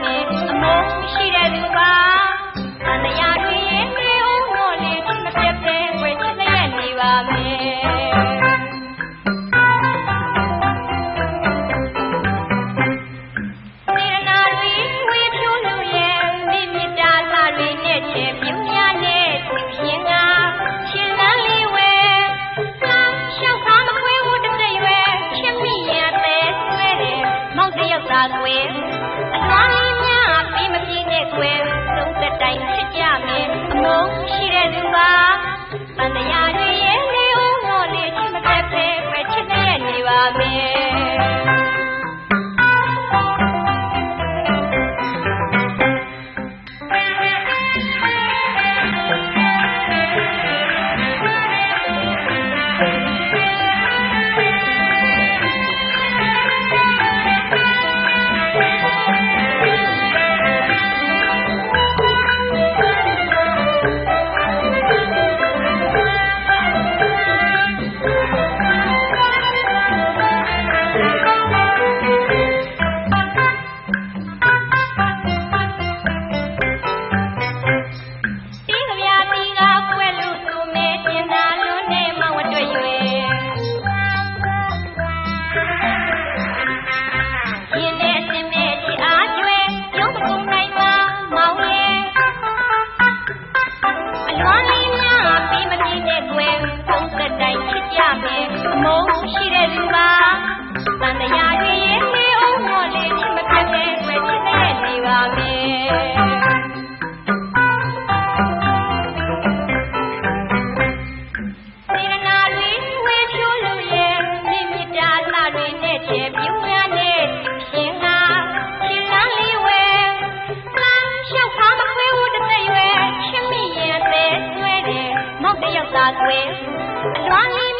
မယ်အမုန်းရှိတဲ့လူပါ ရောက်တာကွယ်အစွမ်းလေးများပြီးမပြည့်နဲ့ကွယ်သုံးသက်တိုင်းဖြစ်ကြမယ်အမုန်းရှိတဲ့သူပါတန်တရားတွေရဲ့နေဦးမော်လေးချစ်မသက်ပဲပဲချစ်တဲ့နေပါမယ် that way. Johnny